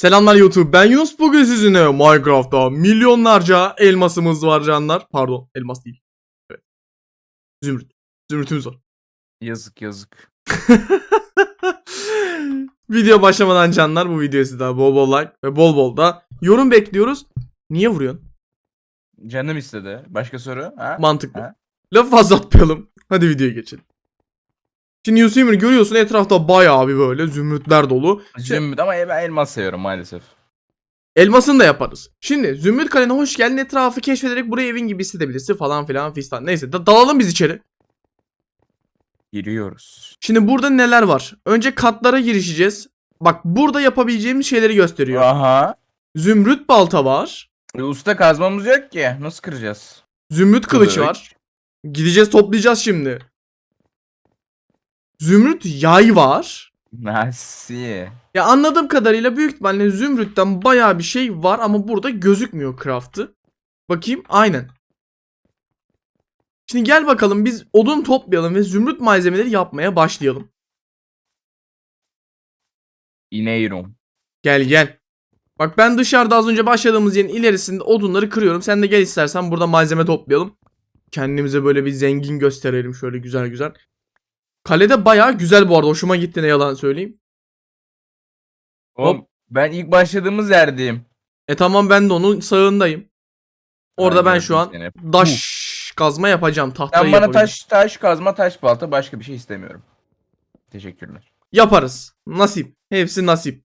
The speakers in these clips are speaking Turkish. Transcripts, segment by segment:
Selamlar YouTube ben Yunus bugün sizinle Minecraft'ta milyonlarca elmasımız var canlar. Pardon elmas değil. Evet. Zümrüt. Zümrütümüz var. Yazık yazık. Video başlamadan canlar bu videoya sizden bol bol like ve bol bol da yorum bekliyoruz. Niye vuruyorsun? Canım istedi. Başka soru? Ha? Mantıklı. Ha? Lafı fazla atmayalım. Hadi videoya geçelim. Şimdi Yusuf Emir görüyorsun etrafta bayağı bir böyle zümrütler dolu. Zümrüt ama ben elmas seviyorum maalesef. Elmasını da yaparız. Şimdi Zümrüt Kale'ne hoş geldin. Etrafı keşfederek burayı evin gibi hissedebilirsin falan filan fistan. Neyse da dalalım biz içeri. Giriyoruz. Şimdi burada neler var? Önce katlara girişeceğiz. Bak burada yapabileceğimiz şeyleri gösteriyor. Aha. Zümrüt balta var. E, usta kazmamız yok ki. Nasıl kıracağız? Zümrüt kılıç Kılıç. var. Gideceğiz toplayacağız şimdi. Zümrüt yay var. Nasıl? Ya anladığım kadarıyla büyük ihtimalle zümrütten bayağı bir şey var ama burada gözükmüyor craft'ı. Bakayım aynen. Şimdi gel bakalım biz odun toplayalım ve zümrüt malzemeleri yapmaya başlayalım. İneyorum. Gel gel. Bak ben dışarıda az önce başladığımız yerin ilerisinde odunları kırıyorum. Sen de gel istersen burada malzeme toplayalım. Kendimize böyle bir zengin gösterelim şöyle güzel güzel. Kalede bayağı güzel bu arada. Hoşuma gitti ne yalan söyleyeyim. Oğlum, ben ilk başladığımız yerdeyim. E tamam ben de onun sağındayım. Orada ben şu an seni. daş kazma yapacağım. Tahtayı Sen bana taş taş kazma taş balta başka bir şey istemiyorum. Teşekkürler. Yaparız. Nasip. Hepsi nasip.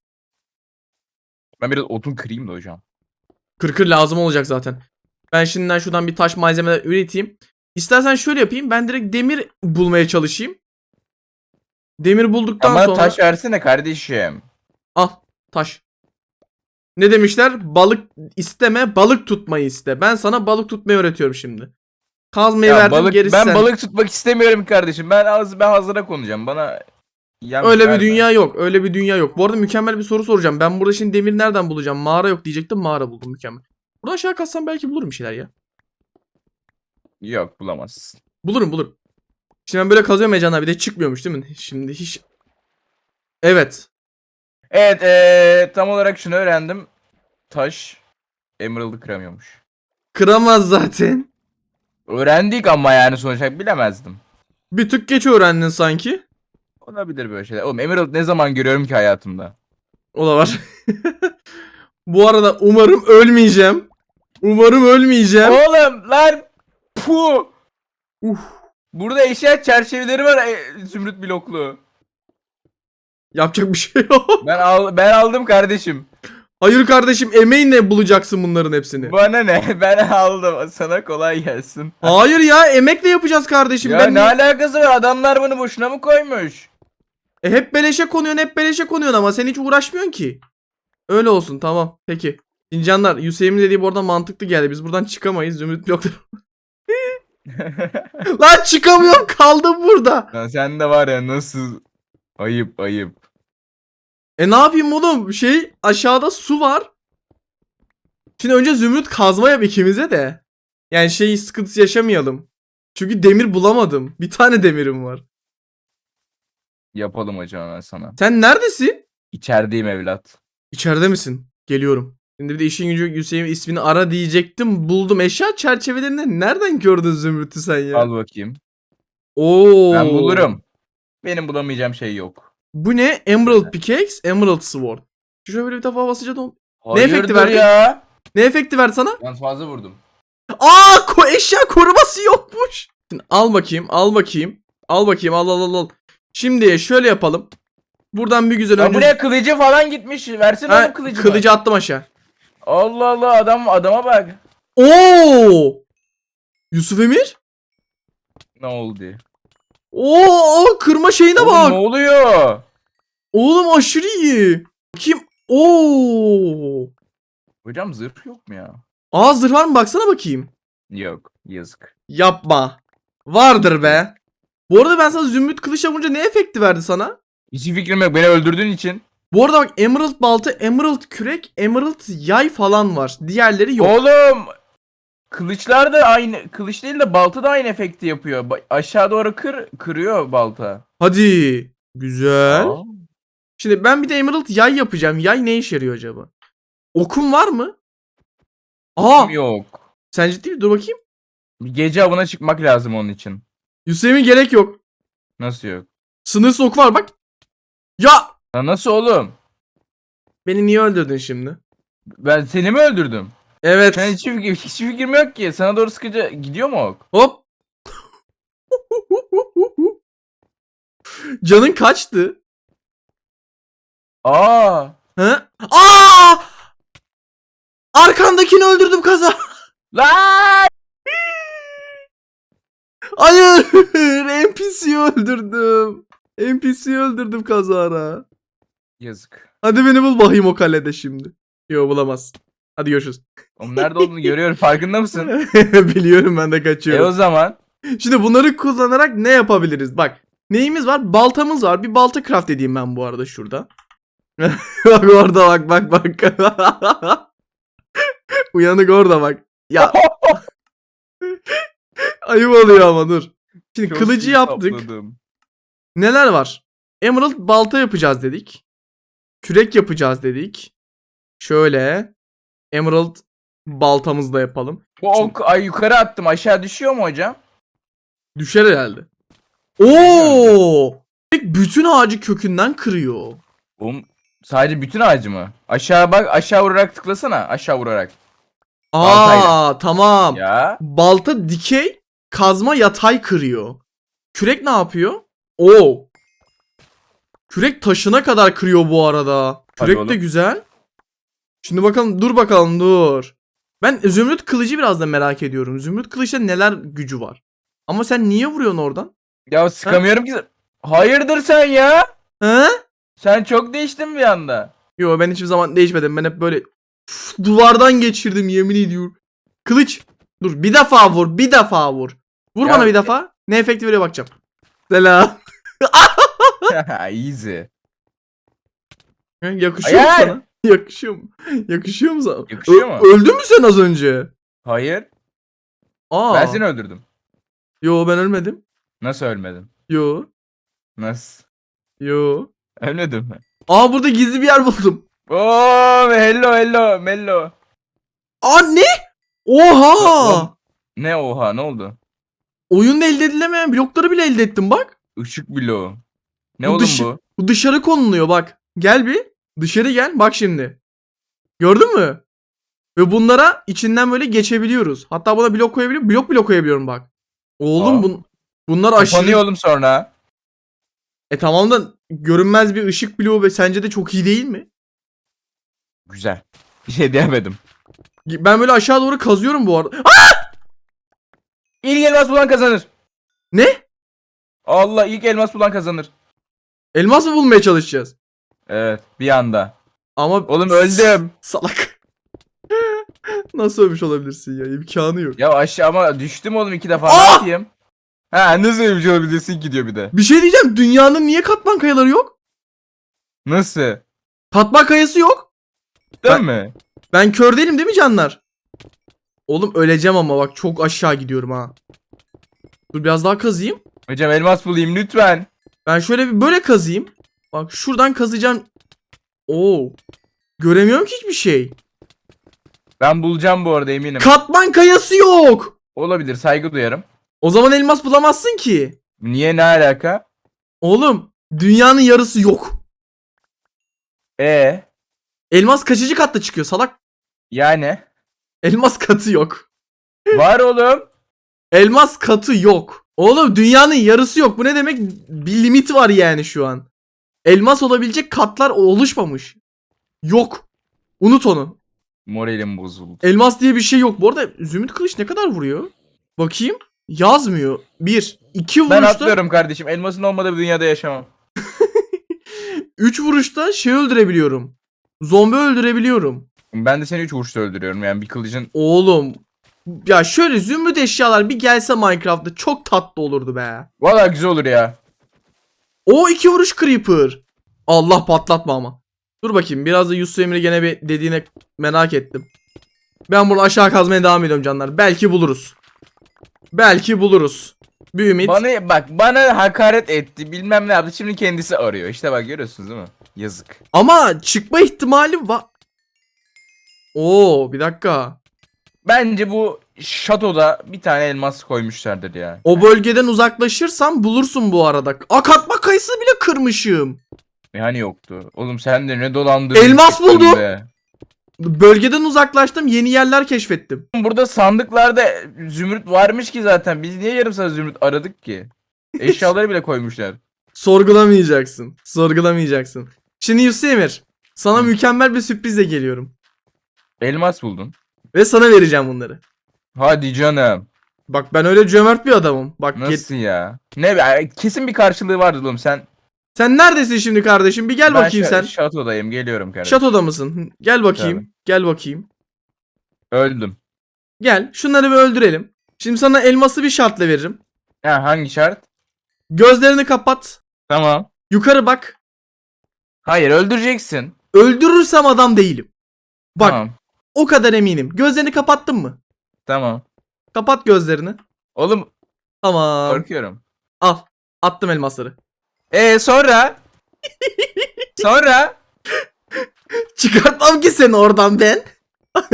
Ben biraz odun kırayım da hocam. Kırkır lazım olacak zaten. Ben şimdiden şuradan bir taş malzemeler üreteyim. İstersen şöyle yapayım. Ben direkt demir bulmaya çalışayım. Demir bulduktan Ama sonra... taş versene kardeşim. Al taş. Ne demişler? Balık isteme, balık tutmayı iste. Ben sana balık tutmayı öğretiyorum şimdi. Kazmayı Ya verdim balık, gerisi ben sen. balık tutmak istemiyorum kardeşim. Ben az ben hazıra konacağım. Bana yem Öyle bir verme. dünya yok. Öyle bir dünya yok. Bu arada mükemmel bir soru soracağım. Ben burada şimdi demir nereden bulacağım? Mağara yok diyecektim. Mağara buldum mükemmel. Buradan aşağı katsam belki bulurum bir şeyler ya. Yok bulamazsın. Bulurum bulurum. Şimdi ben böyle kazıyorum Ecan abi. Bir de çıkmıyormuş değil mi? Şimdi hiç... Evet. Evet eee, tam olarak şunu öğrendim. Taş Emerald'ı kıramıyormuş. Kıramaz zaten. Öğrendik ama yani sonuçta bilemezdim. Bir tık geç öğrendin sanki. Olabilir böyle şeyler. Oğlum Emerald ne zaman görüyorum ki hayatımda? O da var. Bu arada umarım ölmeyeceğim. Umarım ölmeyeceğim. Oğlum lan pu. Uf. Burada eşya çerçeveleri var e, zümrüt bloklu. Yapacak bir şey yok. Ben al ben aldım kardeşim. Hayır kardeşim emeğinle bulacaksın bunların hepsini. Bana ne? Ben aldım. Sana kolay gelsin. Hayır ya emekle yapacağız kardeşim. ya ben ne alakası var? Adamlar bunu boşuna mı koymuş? E, hep beleşe konuyorsun hep beleşe konuyorsun ama sen hiç uğraşmıyorsun ki. Öyle olsun tamam peki. İncanlar Hüseyin'in dediği bu arada mantıklı geldi. Biz buradan çıkamayız. Zümrüt blokları. Lan çıkamıyorum kaldım burada. Ya sen de var ya nasıl ayıp ayıp. E ne yapayım oğlum? Şey aşağıda su var. Şimdi önce zümrüt kazma yap ikimize de. Yani şey sıkıntısı yaşamayalım. Çünkü demir bulamadım. Bir tane demirim var. Yapalım hocam ben sana. Sen neredesin? İçerideyim evlat. İçeride misin? Geliyorum. Şimdi bir de işin gücü Hüseyin ismini ara diyecektim. Buldum. Eşya çerçevelerinde nereden gördün zümrütü sen ya? Al bakayım. Oo. Ben bulurum. Benim bulamayacağım şey yok. Bu ne? Emerald Pickaxe, Emerald Sword. Şuraya böyle bir defa basınca da on- efekti verdi? ya? Ne efekti verdi sana? Ben fazla vurdum. Aa ko eşya koruması yokmuş. Şimdi al bakayım, al bakayım. Al bakayım, al al al al. Şimdi şöyle yapalım. Buradan bir güzel Ya önce... buraya kılıcı falan gitmiş. Versene Ha, oğlum kılıcımı. kılıcı attım aşağı. Allah Allah adam adama bak. Oo! Yusuf Emir? Ne oldu? Oo, kırma şeyine Oğlum, bak. ne oluyor? Oğlum aşırı iyi. Kim? Oo! Hocam zırh yok mu ya? Aa zırh var mı baksana bakayım. Yok. Yazık. Yapma. Vardır be. Bu arada ben sana zümrüt kılıç yapınca ne efekti verdi sana? Hiç fikrim yok. Beni öldürdüğün için. Bu arada bak emerald balta, emerald kürek, emerald yay falan var. Diğerleri yok. Oğlum. Kılıçlar da aynı. Kılıç değil de balta da aynı efekti yapıyor. Ba- aşağı doğru kır, kırıyor balta. Hadi. Güzel. Aa. Şimdi ben bir de Emerald yay yapacağım. Yay ne işe yarıyor acaba? Okum var mı? Aa Yok. sen ciddi mi? Dur bakayım. Bir gece avına çıkmak lazım onun için. Yusuf'un gerek yok. Nasıl yok? Sınırsız ok var bak. Ya Ya nasıl oğlum? beni niye öldürdün şimdi? Ben seni mi öldürdüm? Evet. Sen hiç, fikir, hiç fikrim yok ki. Sana doğru sıkıca gidiyor mu ok? Hop. Canın kaçtı? Aa. He? Aa! Arkandakini öldürdüm kaza. Lan! Hayır! NPC'yi öldürdüm. NPC'yi öldürdüm kazara. Yazık. Hadi beni bul bakayım o kalede şimdi. Yo bulamaz. Hadi görüşürüz. Oğlum nerede olduğunu görüyorum. Farkında mısın? Biliyorum ben de e o zaman. Şimdi bunları kullanarak ne yapabiliriz? Bak. Neyimiz var? Baltamız var. Bir balta craft edeyim ben bu arada şurada. bak orada bak bak bak. Uyanık orada bak. Ya ayıp oluyor ama dur. Şimdi Çok kılıcı iyi yaptık. sapladım. Neler var? Emerald balta yapacağız dedik. Kürek yapacağız dedik. Şöyle. Emerald baltamızla yapalım. Bu ok ay yukarı attım. Aşağı düşüyor mu hocam? Düşer herhalde. Oo! Bütün ağacı kökünden kırıyor. Oğlum sadece bütün ağacı mı? Aşağı bak aşağı vurarak tıklasana. Aşağı vurarak. Aa Baltayla. tamam. Ya. Balta dikey, kazma yatay kırıyor. Kürek ne yapıyor? Oo. Kürek taşına kadar kırıyor bu arada. Hadi Kürek de oğlum. güzel. Şimdi bakalım dur bakalım dur. Ben Zümrüt kılıcı biraz da merak ediyorum. Zümrüt kılıçta neler gücü var? Ama sen niye vuruyorsun oradan? Ya sıkamıyorum ki. Hayırdır sen ya? He? Sen çok değiştin bir anda. Yo ben hiçbir zaman değişmedim. Ben hep böyle Üf, duvardan geçirdim yemin ediyorum. Kılıç. Dur bir defa vur. Bir defa vur. Vur Ya- bana bir defa. Ne efekti veriyor bakacağım. Selam. Easy. Yakışıyor mu Hayır. sana? Yakışıyor mu? Yakışıyor mu sana? Yakışıyor mu? Öldün mü sen az önce? Hayır. Aa. Ben seni öldürdüm. Yo ben ölmedim. Nasıl ölmedin? Yo. Nasıl? Yo. Ölmedin mi? Aa burada gizli bir yer buldum. Oo, hello hello mello. Aa ne? Oha! Ne oha ne oldu? Oyunda elde edilemeyen blokları bile elde ettim bak. Işık bloğu. Ne Bu oğlum dışı- bu? Bu dışarı konuluyor bak. Gel bir. Dışarı gel. Bak şimdi. Gördün mü? Ve bunlara içinden böyle geçebiliyoruz. Hatta buna blok koyabiliyorum. Blok blok koyabiliyorum bak. Oğlum Aa. bun bunlar aşırı... Kapanıyor oğlum sonra. E tamam da görünmez bir ışık bloğu ve sence de çok iyi değil mi? Güzel. Bir şey diyemedim. Ben böyle aşağı doğru kazıyorum bu arada. Aa! İlk elmas bulan kazanır. Ne? Allah ilk elmas bulan kazanır. Elmas mı bulmaya çalışacağız? Evet bir anda. Ama Oğlum öldüm. Salak. Nasıl ölmüş olabilirsin ya? İmkanı yok. Ya aşağı ama düştüm oğlum iki defa. Aa! Ne yapayım? Ha nasıl ölmüş olabilirsin ki diyor bir de. Bir şey diyeceğim. Dünyanın niye katman kayaları yok? Nasıl? Katman kayası yok. Değil Ben- mi? Ben kör değilim değil mi canlar? Oğlum öleceğim ama bak çok aşağı gidiyorum ha. Dur biraz daha kazıyım. Hocam elmas bulayım lütfen. Ben şöyle bir böyle kazıyım. Bak şuradan kazacağım. Oo. Göremiyorum ki hiçbir şey. Ben bulacağım bu arada eminim. Katman kayası yok. Olabilir saygı duyarım. O zaman elmas bulamazsın ki. Niye ne alaka? Oğlum dünyanın yarısı yok. E Elmas kaçıncı katta çıkıyor salak? yani Elmas katı yok. var oğlum. Elmas katı yok. Oğlum dünyanın yarısı yok. Bu ne demek? Bir limit var yani şu an. Elmas olabilecek katlar oluşmamış. Yok. Unut onu. Moralim bozuldu. Elmas diye bir şey yok. Bu arada Zümrüt Kılıç ne kadar vuruyor? Bakayım. Yazmıyor. Bir. iki Ben vuruşta. atlıyorum kardeşim. Elmasın olmadığı bir dünyada yaşamam. Üç vuruşta şey öldürebiliyorum. Zombi öldürebiliyorum. Ben de seni 3 vuruşta öldürüyorum yani bir kılıcın. Oğlum. Ya şöyle zümrüt eşyalar bir gelse Minecraft'ta çok tatlı olurdu be. Valla güzel olur ya. O iki vuruş creeper. Allah patlatma ama. Dur bakayım biraz da Yusuf Emre gene bir dediğine merak ettim. Ben bunu aşağı kazmaya devam ediyorum canlar. Belki buluruz. Belki buluruz. Bir ümit. Bana bak bana hakaret etti bilmem ne yaptı şimdi kendisi arıyor. İşte bak görüyorsunuz değil mi? Yazık. Ama çıkma ihtimali var. Oo bir dakika. Bence bu şatoda bir tane elmas koymuşlardır ya. O bölgeden uzaklaşırsan bulursun bu arada. Aa katma kayısı bile kırmışım. Yani yoktu. Oğlum sen de ne dolandırdın. Elmas buldum. be. Bölgeden uzaklaştım yeni yerler keşfettim. Burada sandıklarda zümrüt varmış ki zaten. Biz niye yarım saat zümrüt aradık ki? Eşyaları bile koymuşlar. Sorgulamayacaksın. Sorgulamayacaksın. Şimdi Yusuf Emir. Sana mükemmel bir sürprizle geliyorum. Elmas buldun. Ve sana vereceğim bunları. Hadi canım. Bak ben öyle cömert bir adamım. Bak get- Nasıl ya? Ne be? Kesin bir karşılığı vardı oğlum. Sen sen neredesin şimdi kardeşim? Bir gel Ben bakayım şa- sen. Şatodayım. Geliyorum kardeşim. Şatoda mısın? Gel bakayım. Tabii. Gel bakayım. Öldüm. Gel. Şunları bir öldürelim. Şimdi sana elması bir şartla veririm. Ha hangi şart? Gözlerini kapat. Tamam. Yukarı bak. Hayır öldüreceksin. Öldürürsem adam değilim. Bak Tamam. O kadar eminim. Gözlerini kapattın mı? Tamam. Kapat gözlerini. Oğlum Tamam. korkuyorum. Al. Attım elmasları. Ee sonra? sonra? Çıkartmam ki seni oradan ben.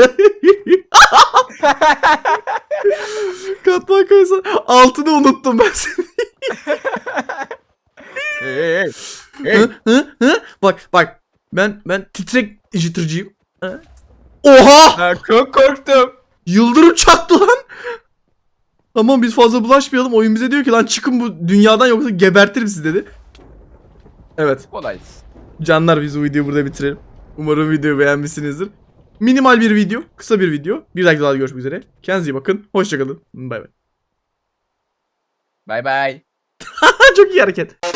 Katman kayısı. Altını unuttum ben seni. Hey, hey, hey. Hey. Hı, hı, hı? Bak bak. Ben ben titrek jittırcıyım. Hı? Oha! Ha, çok korktum. Yıldırım çaktı lan. Tamam biz fazla bulaşmayalım. Oyun bize diyor ki lan çıkın bu dünyadan yoksa gebertirim sizi dedi. Evet. Kolay. Canlar biz bu videoyu burada bitirelim. Umarım videoyu beğenmişsinizdir. Minimal bir video. Kısa bir video. Bir dakika daha görüşmek üzere. Kendinize iyi bakın. Hoşçakalın. Bay bay. Bay bay. Çok iyi hareket.